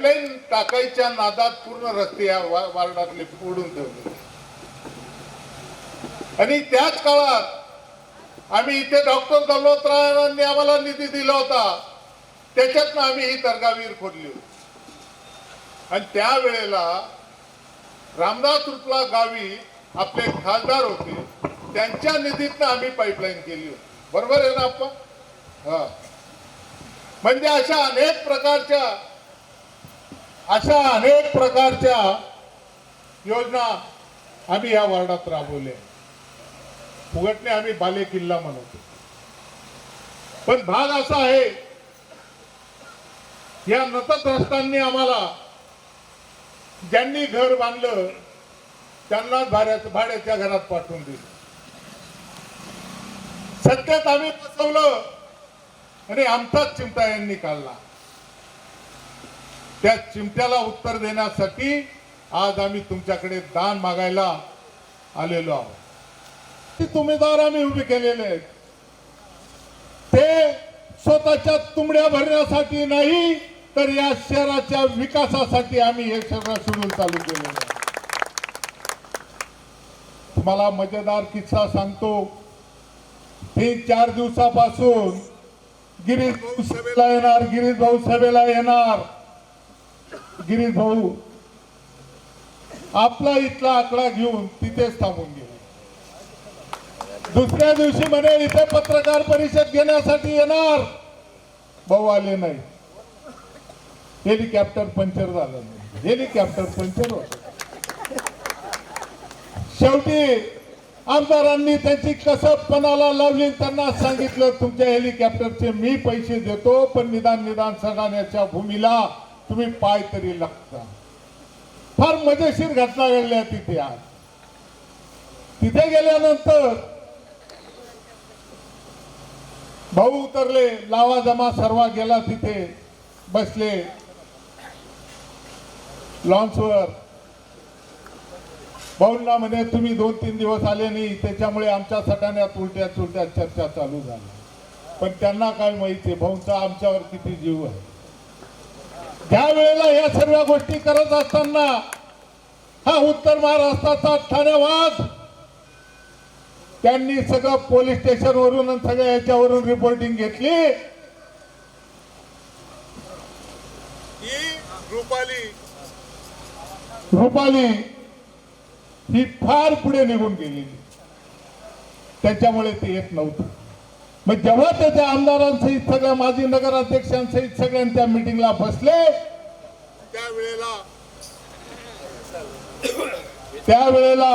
Pipeline टाकायच्या नादात पूर्ण रस्ते या वार्डातले फोडून ठेवले. आणि त्याच काळात आम्ही इथे डॉक्टर दौलतरावांनी आम्हाला निधी दिला होता. त्याच्यातनं आम्ही ही दर्गावीर खोदली होती. आणि त्यावेळेला रामदास रुपला गावी आपले खासदार होते. त्यांच्या निधीतनं आम्ही पाईपलाईन केली होती. बरोबर आहे ना आपण हा. म्हणजे अशा अनेक प्रकारच्या अशा अनेक प्रकारच्या योजना आम्ही या वार्डात राबवल्या. फुगटणे आम्ही बाले किल्ला म्हणतो. पण भाग असा आहे या नतद्रष्टांनी आम्हाला ज्यांनी घर बांधलं त्यांना भाड्या भाड्याच्या घरात पाठवून दिलं. सत्यात आम्ही बसवलं आणि आमचाच चिमटा यांनी काढला. त्या चिमट्याला उत्तर देण्यासाठी आज आम्ही तुमच्याकडे दान मागायला आलेलो आहोत. ती तुमेदार आम्ही उभे केलेले आहेत. ते स्वतःच्या तुंबड्या भरण्यासाठी नाही तर या शहराच्या विकासासाठी आम्ही हे सगळं सोडून चालू केलेलं आहे. तुम्हाला मजेदार किस्सा सांगतो. तीन चार दिवसापासून गिरीश भाऊ सभेला येणार गिरीश भाऊ सभेला येणार. गिरीश भाऊ आपला इथला आकडा घेऊन तिथेच थांबून गेले. दुसऱ्या दिवशी म्हणे इथे पत्रकार परिषद घेण्यासाठी येणार. भाऊ आले नाही. हेलिकॉप्टर पंक्चर झालं नाही. हेलिकॉप्टर पंक्चर होत. शेवटी आमदारांनी त्यांची कसबपणाला लावली त्यांना सांगितलं तुमच्या हेलिकॉप्टरचे मी पैसे देतो पण निदान निदान सडाण्याच्या भूमीला तुम्ही पाय तरी लागता. फार मजेशीर घटना घडल्या तिथे आज. तिथे गेल्यानंतर भाऊ उतरले लावा जमा सर्वा गेला तिथे बसले. लॉन्सवर भाऊंना म्हणे तुम्ही दोन तीन दिवस आले नाही त्याच्यामुळे आमच्या सटाण्यात उलट्या चुलट्या चर्चा चालू झाली पण त्यांना काय माहिती भाऊंचा आमच्यावर किती जीव आहे. ज्या वेळेला या सर्व गोष्टी करत असताना हा उत्तर महाराष्ट्राचा ठाण्यावाद त्यांनी सगळं पोलीस स्टेशन वरून आणि सगळ्या याच्यावरून रिपोर्टिंग घेतली. रुपाली. रुपाली ही फार पुढे निघून गेलेली. त्याच्यामुळे ते येत नव्हतं. मग जेव्हा त्याच्या आमदारांसहित सगळ्या माजी नगराध्यक्षांसहित सगळ्यांच्या मिटिंगला बसले त्यावेळेला त्यावेळेला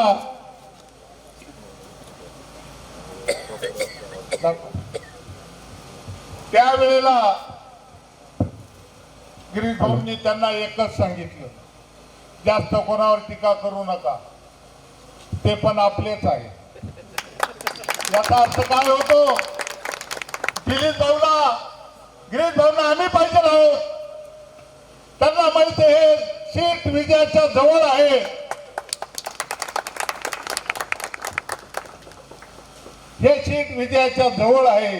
त्यावेळेला गिरीश भाऊंनी त्यांना एकच सांगितलं जास्त कोणावर टीका करू नका ते पण आपलेच आहे. याचा अर्थ काय होतो? गिरीश भाऊला गिरीश भाऊंना आम्ही पाहिजे आहोत. त्यांना माहिती हे सीट विजयाच्या जवळ आहे. हे सीट विजयाच्या जवळ आहे.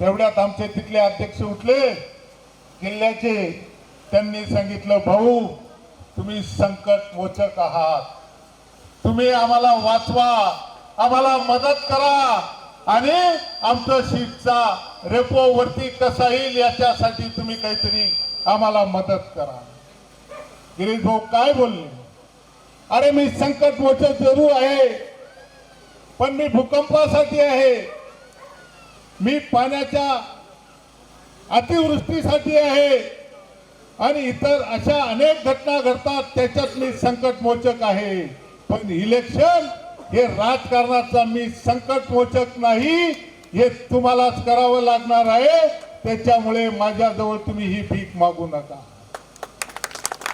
तेवढ्यात आमचे तिथले अध्यक्ष उठले. किल्ल्याचे त्यांनी सांगितलं भाऊ तुम्ही संकट मोचक आहात. तुम्ही आम्हाला वाचवा आम्हाला मदत करा आणि आमचं सीटचा रेपो वरती कसा येईल याच्यासाठी तुम्ही काहीतरी आम्हाला मदत करा. गिरीश भाऊ काय बोलले? अरे मी संकट मोचक जरूर आहे पण मी भूकंपासाठी आहे. मी पाण्याच्या अतिवृष्टीसाठी आहे आणि इतर अशा अनेक घटना घडतात त्याच्यात मी संकट मोचक आहे. पण इलेक्शन हे राजकारणाचा मी संकट मोचक नाही. हे तुम्हालाच करावं लागणार आहे. त्याच्यामुळे माझ्याजवळ तुम्ही ही भीक मागू नका.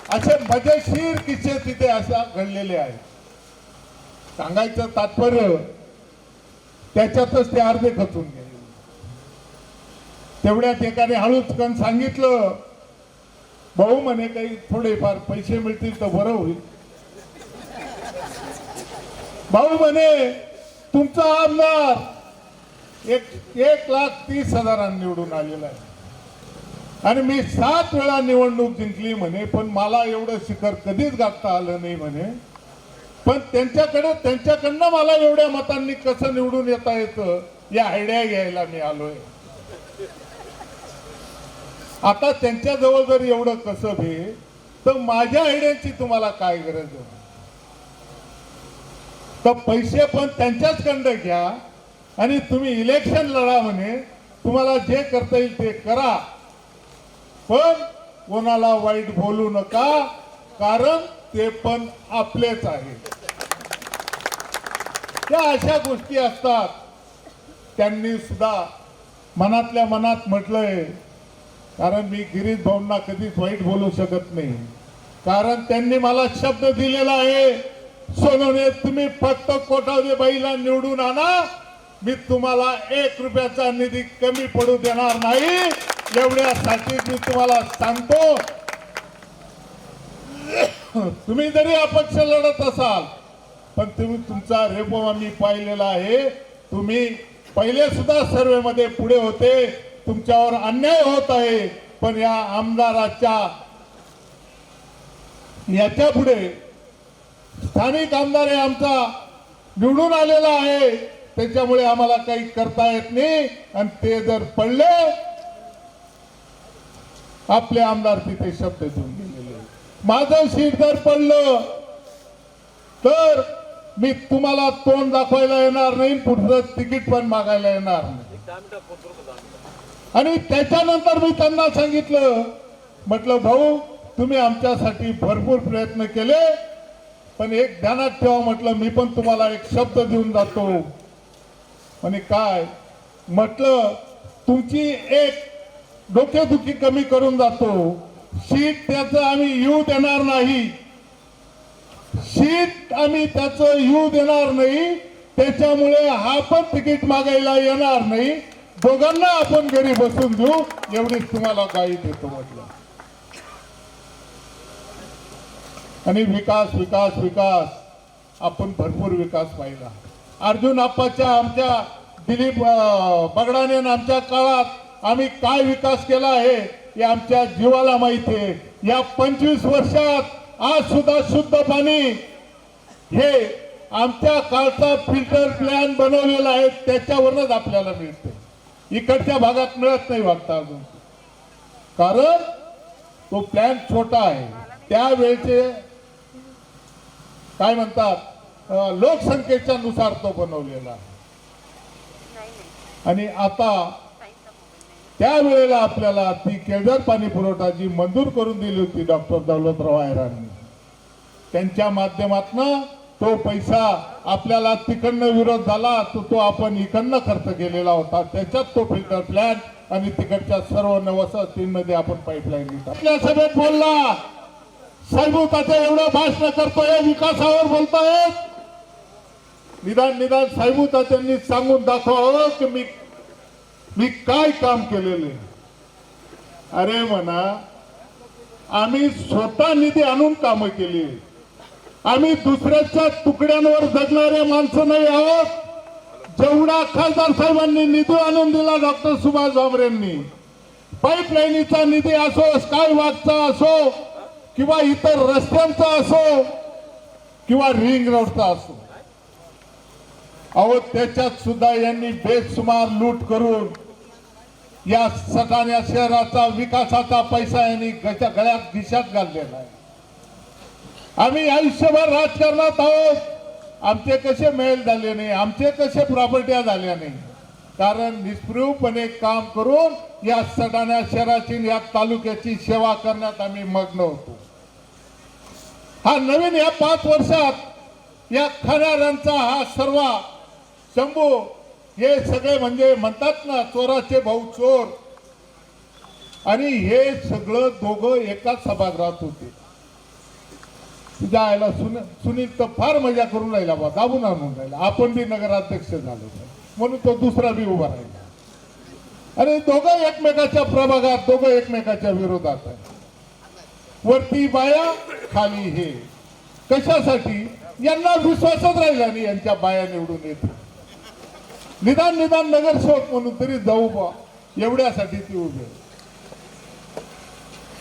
असे मजेशीर किस्से तिथे असा घडलेले आहेत. सांगायचं तात्पर्य त्याच्यातच ते अर्धे खचून गेले. तेवढ्यात एकाने हळूच कण सांगितलं भाऊ म्हणे काही थोडेफार पैसे मिळतील तर बरं होईल. भाऊ म्हणे तुमचा आमदार एक एक लाख तीस हजारांनी निवडून आलेला आहे. आणि मी सात वेळा निवडणूक जिंकली म्हणे पण मला एवढं शिखर कधीच गाठता आलं नाही म्हणे. पण त्यांच्याकडे त्यांच्याकडनं मला एवढ्या मतांनी कसं निवडून येता येतं या आयडिया घ्यायला मी आलोय. आता त्यांच्याजवळ जर एवढं कसं भे तर माझ्या आयडियाची तुम्हाला काय गरज आहे? तर पैसे पण त्यांच्याच कंड घ्या. आणि तुम्ही इलेक्शन लढा म्हणे तुम्हाला जे करता येईल ते करा. पण कोणाला वाईट बोलू नका कारण ते पण आपलेच आहे. त्या अशा गोष्टी असतात. त्यांनी सुद्धा मनातल्या मनात म्हटलंय कारण मी गिरीश भाऊंना कधीच वाईट बोलू शकत नाही. कारण त्यांनी मला शब्द दिलेला आहे सोनवणे तुम्ही फक्त कोटावदे बाईला निवडून आणा मी तुम्हाला एक रुपयाचा निधी कमी पडू देणार नाही. एवढ्यासाठी मी तुम्हाला सांगतो. तुम्ही जरी अपक्ष लढत असाल पण तुम्ही तुमचा रेपो आम्ही पाहिलेला आहे. तुम्ही पहिले सुद्धा सर्वे मध्ये पुढे होते. तुमच्यावर अन्याय होत आहे. पण या आमदाराच्या याच्यापुढे स्थानिक आमदार हे आमचा निवडून आलेला आहे. त्याच्यामुळे आम्हाला काही करता येत नाही. आणि ते जर पडले आपले आमदार तिथे शब्द देऊन गेलेले. माझं सीट जर पडलं तर मी तुम्हाला तोंड दाखवायला येणार नाही पुढचं तिकीट पण मागायला येणार नाही. आणि त्याच्यानंतर मी त्यांना सांगितलं म्हटलं भाऊ तुम्ही आमच्यासाठी भरपूर प्रयत्न केले पण एक ध्यानात ठेवा म्हटलं मी पण तुम्हाला एक शब्द देऊन जातो. आणि काय? म्हटलं तुमची एक डोकेदुखी कमी करून जातो. शीट त्याचं आम्ही येऊ देणार नाही. शीट आम्ही त्याचं येऊ देणार नाही. त्याच्यामुळे हा पण तिकीट मागायला येणार नाही. दोघांना आपण घरी बसून देऊ. एवढीच तुम्हाला गाई देतो म्हटलं. आणि विकास विकास विकास. आपण भरपूर विकास पाहिला. अर्जुन आप्पाच्या आमच्या दिलीप बगडाने आमच्या काळात आम्ही काय विकास केला आहे हे आमच्या जीवाला माहिती आहे. या पंचवीस वर्षात आज सुद्धा शुद्ध पाणी हे आमच्या काळचा फिल्टर प्लॅन बनवलेला आहे त्याच्यावरच आपल्याला मिळते. इकडच्या भागात मिळत नाही वाटतं अजून. कारण तो प्लॅन छोटा आहे. त्यावेळेचे काय म्हणतात? लोकसंख्येच्या नुसार तो बनवलेला. आणि आता त्यावेळेला आपल्याला ती केळझर पाणी पुरवठा जी मंजूर करून दिली होती डॉक्टर दौलतराव आयरांनी त्यांच्या माध्यमातनं तो पैसा आपल्याला तिकडनं विरोध झाला तर तो आपण इकडनं खर्च केलेला होता. त्याच्यात तो फिल्टर प्लॅन आणि तिकडच्या सर्व नवसतींमध्ये आपण पाईपलाईन आपल्या सभेत बोलला साहेबूताचं एवढं भाषण करतोय विकासावर बोलतायत. निदान निदान साहेबूता त्यांनी सांगून दाखवावं की मी मी काय काम केलेले अरे म्हणा आम्ही स्वतः निधी आणून कामं केली. आम्ही दुसऱ्याच्या तुकड्यांवर जगणारे माणसं नाही आहोत. जेवढा खासदार साहेबांनी निधी आणून दिला डॉक्टर सुभाष भामरेंनी पाईपलाईनीचा निधी असो स्काय वॉकचा असो किंवा इतर रस्त्यांचा असो किंवा रिंग रोडचा असो. अहो त्याच्यात सुद्धा यांनी बेसुमार लूट करून या सटाण्या शहराचा विकासाचा पैसा यांनी गच्या गळ्यात दिशात घाललेला आहे. आम्ही आयुष्यभर राजकारणात आहोत. आमचे कसे मेल झाले नाही आमचे कसे प्रॉपर्ट्या झाल्या नाही. कारण निष्प्रियपणे काम करून या सटाण्या शहराची या तालुक्याची सेवा करण्यात आम्ही मग्न होतो. हा नवीन या पाच वर्षात या खऱ्या हा सर्व शंभू हे सगळे म्हणजे म्हणतात ना चोराचे भाऊ चोर. आणि हे सगळं दोघं एकाच सभागृहात होते. तुझ्या आईला सुन सुनील तर फार मजा करून राहिला बा दाबून आणून राहिला. आपण बी नगराध्यक्ष झालो. म्हणून तो दुसरा बी उभा राहिला. अरे दोघं एकमेकाच्या प्रभागात दोघं एकमेकाच्या विरोधात आहे. वरती बाया खाली हे. कशासाठी? यांना विश्वासच राहिला नाही यांच्या बाया निवडून येते निदान निदान नगरसेवक म्हणून तरी जाऊ बा. एवढ्यासाठी ती उभी.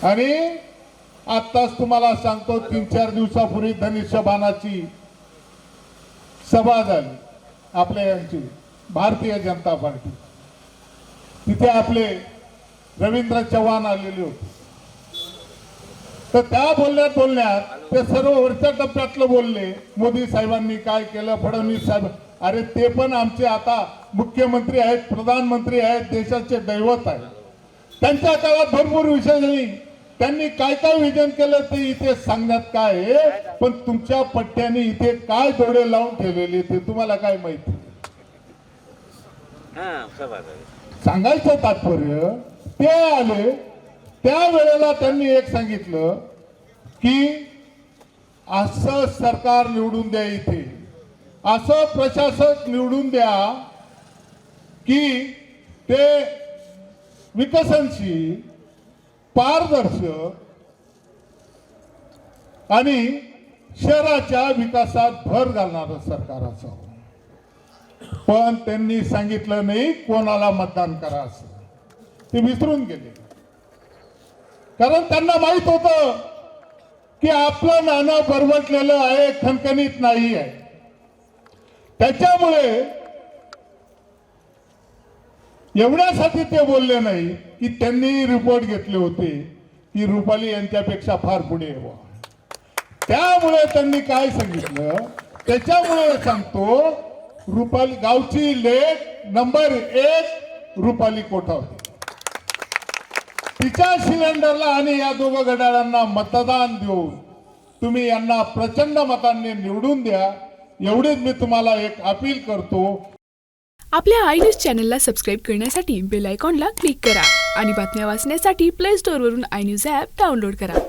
आणि आत्ताच तुम्हाला सांगतो तीन चार दिवसापूर्वी धनुष्यबाणाची सभा झाली. आपल्या यांची भारतीय जनता पार्टी. तिथे आपले रवींद्र चव्हाण आलेले होते. तर त्या बोलण्यात बोलण्यात ते सर्व वरच्या टप्प्यातलं बोलले. मोदी साहेबांनी काय केलं? फडणवीस साहेब अरे ते पण आमचे आता मुख्यमंत्री आहेत प्रधानमंत्री आहेत देशाचे दैवत आहेत. त्यांच्या काळात भरपूर विषय झाली त्यांनी काय काय विजन केलं ते इथे सांगण्यात काय आहे? पण तुमच्या पट्ट्याने इथे काय दोडे लावून ठेवलेले ते तुम्हाला काय माहिती? हा सांगायचं तात्पर्य ते आले त्या वेळेला त्यांनी एक सांगितलं की असं सरकार निवडून द्या इथे. असं प्रशासक निवडून द्या की ते विकसनशील पारदर्शक आणि शहराच्या विकासात भर घालणारं सरकार असावं. पण त्यांनी सांगितलं नाही कोणाला मतदान करा असं. ते विसरून गेले. कारण त्यांना माहीत होत की आपलं नाणं बरवटलेलं आहे खणखणीत नाही आहे त्याच्यामुळे एवढ्यासाठी ते बोलले नाही की त्यांनी रिपोर्ट घेतले होते की रुपाली यांच्यापेक्षा फार पुढे यावं. त्यामुळे त्यांनी काय सांगितलं? त्याच्यामुळे सांगतो रुपाली गावची लेख नंबर एक रुपाली कोठावते तिच्या सिलेंडरला आणि या दोघं घड्याळांना मतदान देऊन तुम्ही यांना प्रचंड मतांनी निवडून द्या. एवढेच मी तुम्हाला एक अपील करतो. आपल्या आय न्यूज चॅनलला सबस्क्राईब करण्यासाठी बेल आयकॉनला क्लिक करा आणि बातम्या वाचण्यासाठी प्ले स्टोअरवरून आय न्यूज ॲप डाउनलोड करा.